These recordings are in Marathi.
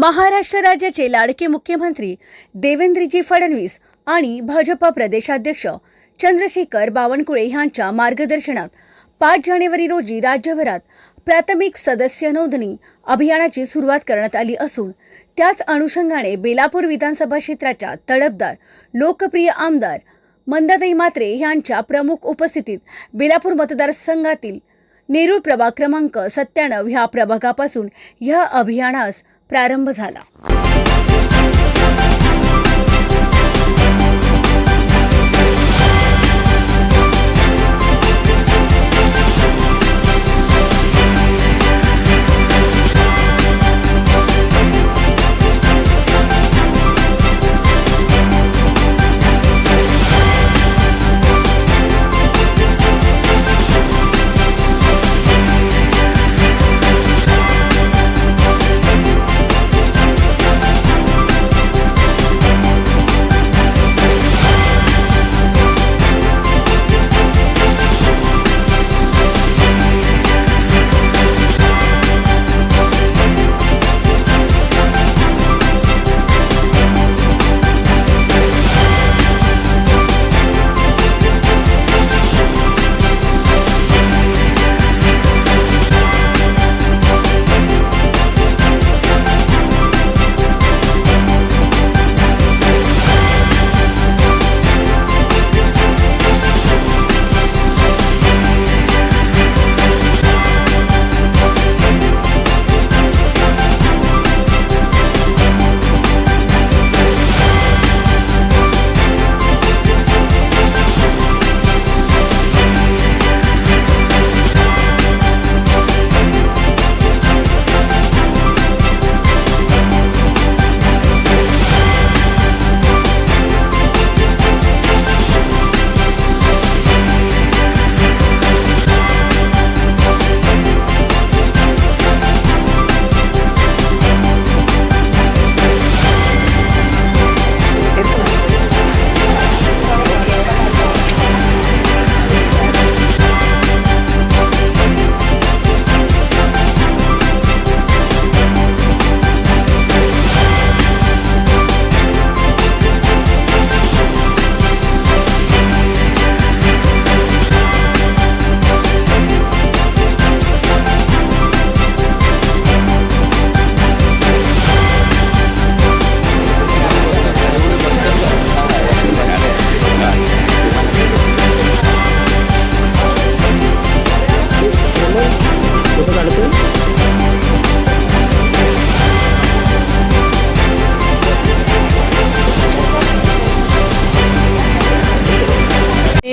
महाराष्ट्र राज्याचे लाडके मुख्यमंत्री देवेंद्रजी फडणवीस आणि भाजपा प्रदेशाध्यक्ष चंद्रशेखर बावनकुळे यांच्या मार्गदर्शनात पाच जानेवारी रोजी राज्यभरात प्राथमिक सदस्य नोंदणी अभियानाची सुरुवात करण्यात आली असून त्याच अनुषंगाने बेलापूर विधानसभा क्षेत्राच्या तडफदार लोकप्रिय आमदार मंदाताई मात्रे यांच्या प्रमुख उपस्थितीत बेलापूर मतदारसंघातील नेरूळ प्रभाग क्रमांक सत्त्याण्णव ह्या प्रभागापासून ह्या अभियानास प्रारंभ झाला.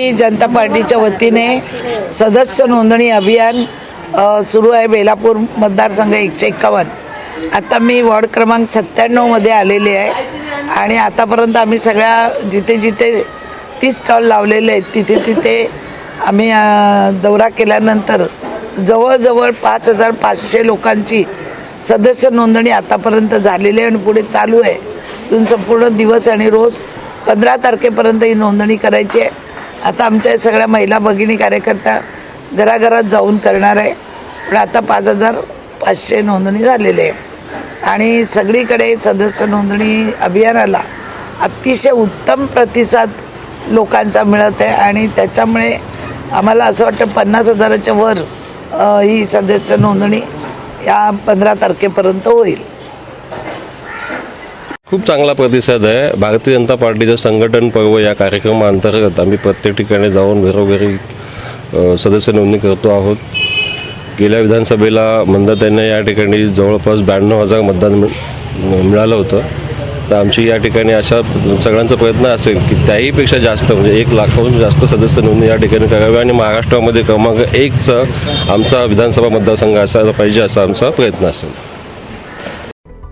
मी जनता पार्टीच्या वतीने सदस्य नोंदणी अभियान सुरू आहे बेलापूर मतदारसंघ एकशे एक्कावन्न. आता मी वॉर्ड क्रमांक सत्त्याण्णवमध्ये आलेले आहे आणि आतापर्यंत आम्ही सगळ्या जिथे जिथे ती स्टॉल लावलेले आहेत तिथे तिथे आम्ही दौरा केल्यानंतर जवळजवळ पाच हजार पाचशे लोकांची सदस्य नोंदणी आतापर्यंत झालेली आहे आणि पुढे चालू आहे. तुम संपूर्ण दिवस आणि रोज पंधरा तारखेपर्यंत ही नोंदणी करायची आहे. आता आमच्या सगळ्या महिला भगिनी कार्यकर्ता घराघरात जाऊन करणार आहे. पण आता पाच हजार पाचशे नोंदणी झालेली आहे. आणि सगळीकडे सदस्य नोंदणी अभियानाला अतिशय उत्तम प्रतिसाद लोकांचा मिळत आहे. आणि त्याच्यामुळे आम्हाला असं वाटतं पन्नास हजाराच्या वर ही सदस्य नोंदणी या पंधरा तारखेपर्यंत होईल. खूप चांगला प्रतिसाद आहे. भारतीय जनता पार्टीचं संघटन पर्व या कार्यक्रमाअंतर्गत आम्ही प्रत्येक ठिकाणी जाऊन घरोघरी सदस्य नोंदणी करतो आहोत. गेल्या विधानसभेला मंदाताईंना या ठिकाणी जवळपास ब्याण्णव हजार मतदान मिळालं होतं. तर आमची या ठिकाणी अशा सगळ्यांचा प्रयत्न असेल की त्याहीपेक्षा जास्त म्हणजे एक लाखाहून जास्त सदस्य नोंदणी या ठिकाणी करावी आणि महाराष्ट्रामध्ये क्रमांक एकचा आमचा विधानसभा मतदारसंघ असायला पाहिजे असा आमचा प्रयत्न असेल.